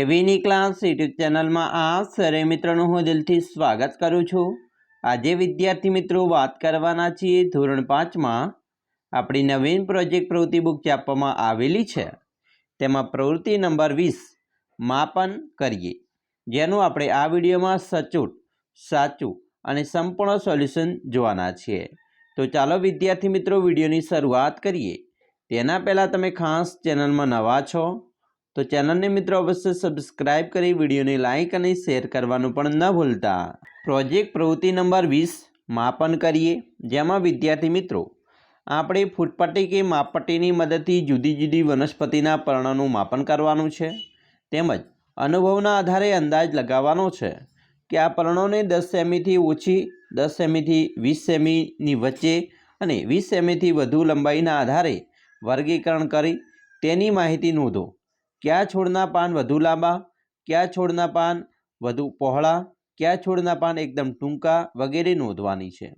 એવીની class YouTube ચેનલમાં આ સરે મિત્રોનું હું દિલથી સ્વાગત કરું છું. આજે વિદ્યાર્થી મિત્રો વાત કરવાના છીએ ધોરણ પાંચમાં. આપણી નવીન પ્રોજેક્ટ પ્રવૃત્તિ બુક જે આપવામાં આવેલી છે, તેમાં પ્રવૃત્તિ નંબર વીસ, માપન કરીએ. જેનું આપણે આ વિડીયોમાં સચોટ, સાચું અને સંપૂર્ણ સોલ્યુશન જોવાના છીએ. તો ચાલો વિદ્યાર્થી મિત્રો વિડીયોની શરૂઆત કરીએ. તેના પહેલાં તમે ખાસ ચેનલમાં નવા છો તો ચેનલને મિત્રો અવશ્ય સબસ્ક્રાઇબ કરી, વિડીયોને લાઇક અને શેર કરવાનું પણ ન ભૂલતા. પ્રોજેક્ટ પ્રવૃત્તિ નંબર વીસ, માપન કરીએ. જેમાં વિદ્યાર્થી મિત્રો, આપણે ફૂટપટ્ટી કે માપપટ્ટીની મદદથી જુદી જુદી વનસ્પતિના પર્ણનું માપન કરવાનું છે. તેમજ અનુભવના આધારે અંદાજ લગાવવાનો છે કે આ પર્ણોને દસ સેમીથી ઓછી, દસ સેમીથી વીસ સેમીની વચ્ચે અને વીસ સેમીથી વધુ લંબાઈના આધારે વર્ગીકરણ કરી તેની માહિતી નોંધો. કયા છોડના પાન વધુ લાંબા? કયા છોડના પાન વધુ પહોળા? કયા છોડના પાન એકદમ ટૂંકા વગેરે નોંધવાની છે?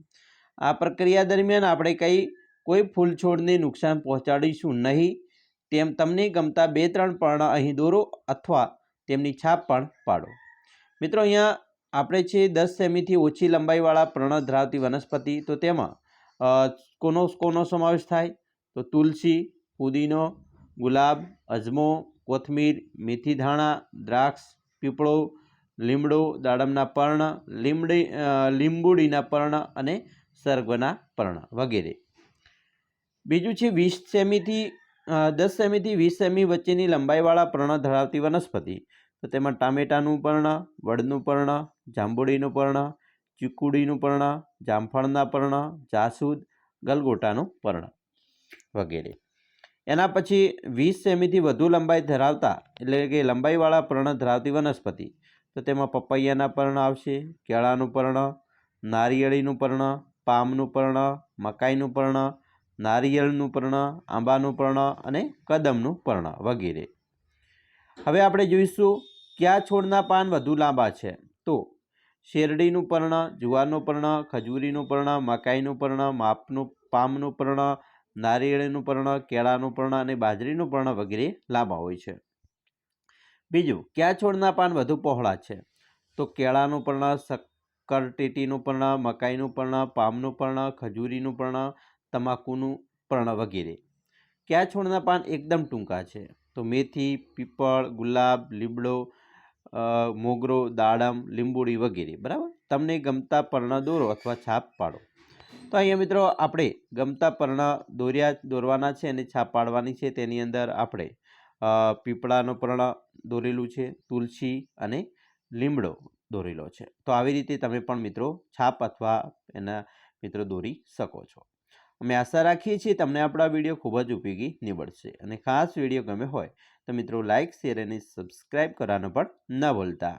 આ પ્રક્રિયા દરમિયાન આપણે કઈ, કોઈ ફૂલ છોડને નુકસાન પહોંચાડીશું નહીં. તેમ તમને ગમતા બે ત્રણ પર્ણ અહીં દોરો અથવા તેમની છાપ પણ પાડો. મિત્રો, અહીંયા આપણે છે દસ સેમીથી ઓછી લંબાઈવાળા પર્ણ ધરાવતી વનસ્પતિ. તો તેમાં કોનો કોનો સમાવેશ થાય? તો તુલસી, પુદીનો, ગુલાબ, અજમો કોથમીર, મેથી ધાણા, દ્રાક્ષ, પીપળો, લીમડો, દાડમના પર્ણ, લીમડી લીંબુડીના પર્ણ અને સર્ગના પર્ણ વગેરે. બીજું છે વીસ સેમીથી દસ સેમીથી વીસ સેમી વચ્ચેની લંબાઈવાળા પર્ણ ધરાવતી વનસ્પતિ. તો તેમાં ટામેટાનું પર્ણ, વડનું પર્ણ, જાંબુડીનું પર્ણ, ચીકુડીનું પર્ણ, જામફળના પર્ણ, જાસૂદ, ગલગોટાનું પર્ણ વગેરે. એના પછી વીસ સેમીથી વધુ લંબાઈ ધરાવતા, એટલે કે લંબાઈવાળા પર્ણ ધરાવતી વનસ્પતિ. તો તેમાં પપૈયાના પર્ણ આવશે, કેળાનું પર્ણ, નારિયેળીનું પર્ણ, પામનું પર્ણ, મકાઈનું પર્ણ, નારિયેળનું પર્ણ, આંબાનું પર્ણ અને કદમનું પર્ણ વગેરે. હવે આપણે જોઈશું કયા છોડના પાન વધુ લાંબા છે. તો શેરડીનું પર્ણ, જુવારનું પર્ણ, ખજૂરીનું પર્ણ, મકાઈનું પર્ણ, માપનું, પામનું પર્ણ નારિયેળીનું પર્ણ, કેળાનું પર્ણ અને બાજરીનું પર્ણ વગેરે લાંબા હોય છે. બીજું, કયા છોડના પાન વધુ પહોળા છે? તો કેળાનું પર્ણ, શક્કરટેટીનું પર્ણ, મકાઈનું પર્ણ, પામનું પર્ણ, ખજૂરીનું પર્ણ, તમાકુનું પર્ણ વગેરે. કયા છોડના પાન એકદમ ટૂંકા છે? તો મેથી, પીપળ, ગુલાબ, લીમડો મોગરો, દાડમ, લીંબુડી વગેરે. બરાબર? તમને ગમતા પર્ણ દોરો અથવા છાપ પાડો. તો અહીંયા મિત્રો આપણે ગમતા પર્ણ દોર્યા, દોરવાના છે અને છાપ પાડવાની છે. તેની અંદર આપણે પીપળાનો પર્ણ દોરેલું છે, તુલસી અને લીમડો દોરેલો છે. તો આવી રીતે તમે પણ મિત્રો છાપ અથવા એના મિત્રો દોરી શકો છો. અમે આશા રાખીએ છીએ તમને આપણા વીડિયો ખૂબ જ ઉપયોગી નીવડશે. અને ખાસ વીડિયો ગમે હોય તો મિત્રો લાઇક શેર અને સબસ્ક્રાઈબ કરવાનું પણ ન ભૂલતા.